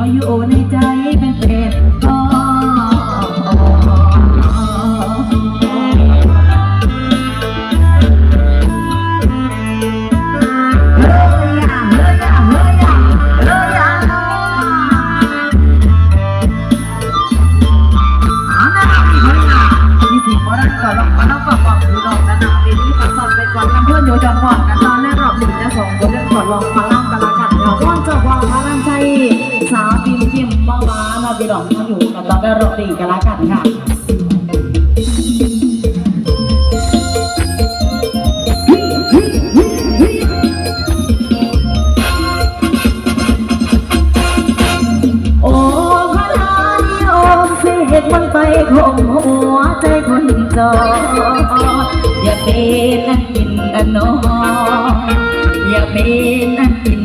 ออยู่ในใจเป็นเปรตอ๋ออยู่จังหวัดกันตอนแรกรอบหนึ่งจะส่งเรื่องตรวจลองฟัง รมณ์ดีกันละกันค่ะมันไปคมหัวใจคนจออย่าเป็นนั่นกินอันนอนอย่าเป็นนั่กิน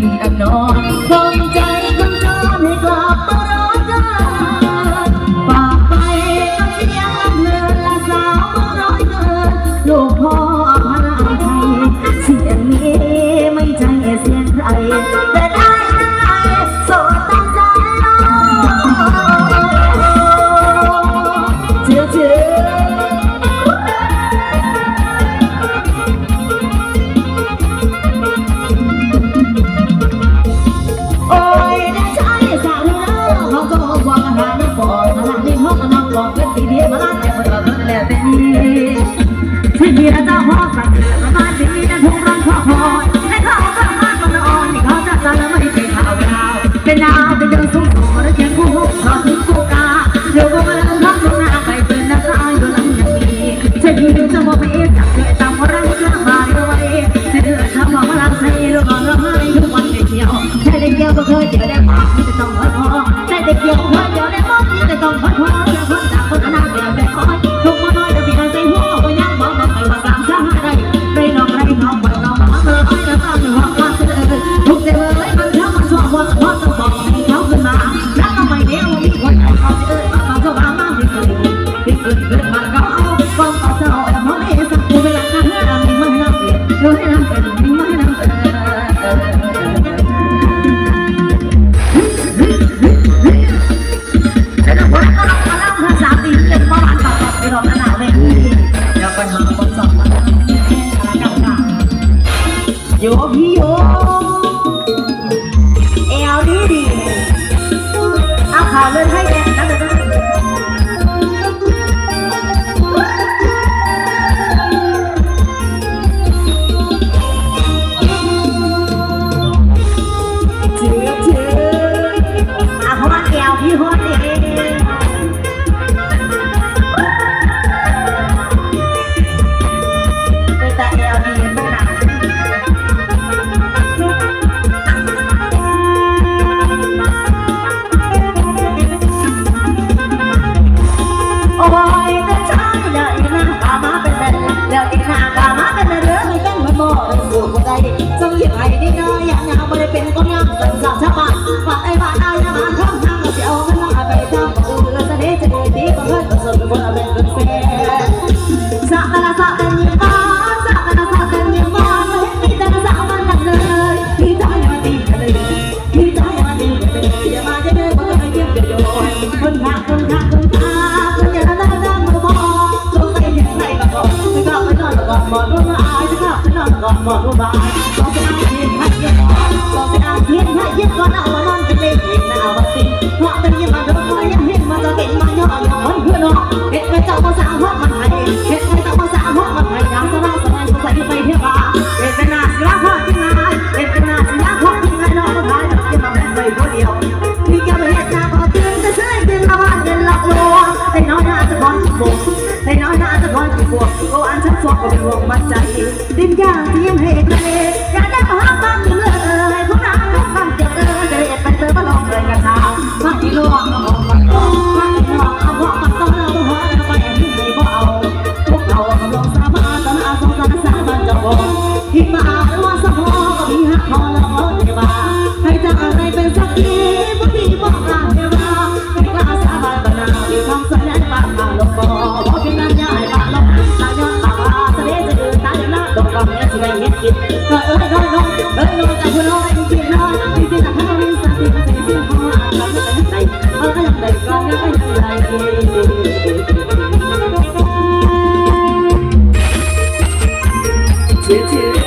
เวลาไปเดินสงสารแล้วแกงกูสอนกูกาเดี๋ยวก็มาลังทัหน้าไปเดินหน้าอายก็ลังยังมีฉันยืนจะมาไปเอ็จะบเธอตามรังกลามาเรื่อยฉันเดินทำมาลังใส่ลูกนอนร้อให้ทุกวันเดียวใช่เดียวก็เคยเจอำมาดูมาอาจะกลับนอนก่อนมาดูบานต้องไปอาเทียนให้เย็นก่อนต้องไปอาเทียนให้เย็นก่อนเอามานอนเป็นเล่นเห็นนะเอาบัตสิเพราะเป็นยังมันก็คอยยังเห็นมันจะเก่งมันย่อหย่อนเพื่อนเนะเห็นไปเจ้าภาษาฮอดมานใยเห็นไป ฟอกก็เป็นวงมาใจ ดินยางเทียมให้เกเล กินน้อยเอ้ยน้อยน้อยเอ้ยน้อยจากคนน้อยจริงๆน้อยจริงๆนะถ้าเรามีสติใจสิ่งของอาจจะไม่ได้เอาก็ยังได้ก็ยังได้เชื่อเชื่อส